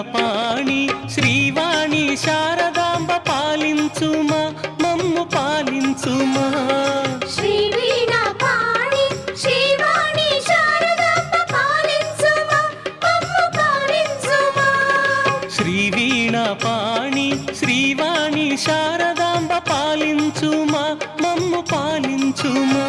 పాణి శ్రీవాణి శారదాంబ పాలించుమా మమ్ము పాలించుమా. పాణి శ్రీవాణి శారదాంబ పాలించుమా మమ్ము పాలించుమా.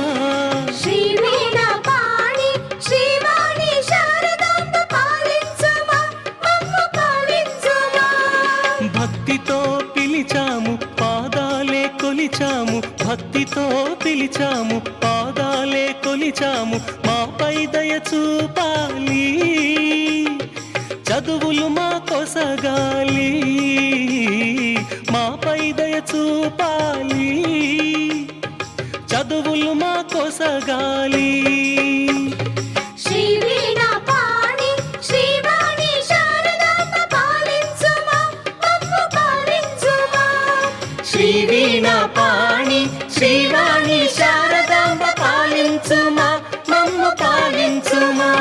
భక్తితో పిలిచాము పాదాలే కొలిచాము భక్తితో పిలిచాము పాదాలే కొలిచాము మాపై దయ చూపాలి. చదువులు మా కొసగాలి మాపై దయ చూపాలి. చదువులు మా కొసగాలి. శ్రీవీణ పాణి శ్రీవాణి శారదాంబ పాలించుమా మమ్ము పాలించుమా.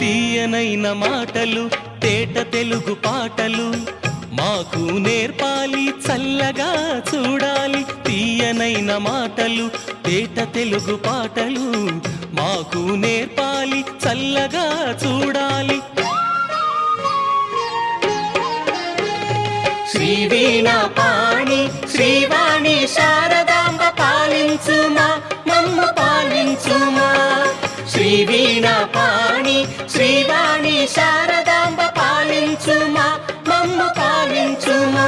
తీయనైన మాటలు తేట తెలుగు పాటలు మాకు నేర్పాలి చల్లగా చూడాలి తీయనైన మాటలు. తేట తెలుగు పాటలు మాకు నేర్పాలి చల్లగా చూడాలి. శ్రీవీణా పాణి శ్రీవాణి శారదాంబ పాలించుమా మమ్మ పాలించుమా. శ్రీవీణా పాణి శ్రీవాణి శారద పాలించుమా మమ్ము పాలించుమా?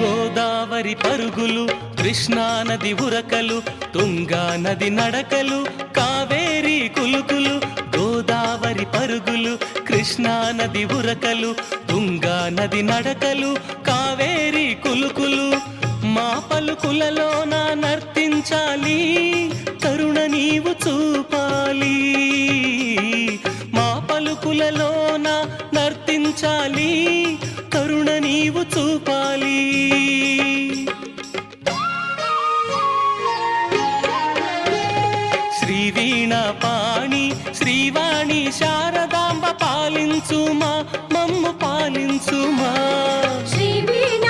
గోదావరి పరుగులు కృష్ణా నది ఉరకలు తుంగా నది నడకలు కావేరి కులుకులు గోదావరి కృష్ణా నది ఉరకలు తుంగా నది నడకలు కావేరి కులుకులు. మా పలుకులలోన నర్తించాలి కరుణ నీవు చూపాలి. మా పలుకులలోన నర్తించాలి కరుణ నీవు చూపాలి. శ్రీ వీణ పాణి శ్రీవాణి శారదాంబ పాలించుమా మమ్ము పాలించుమా. శ్రీ వీణ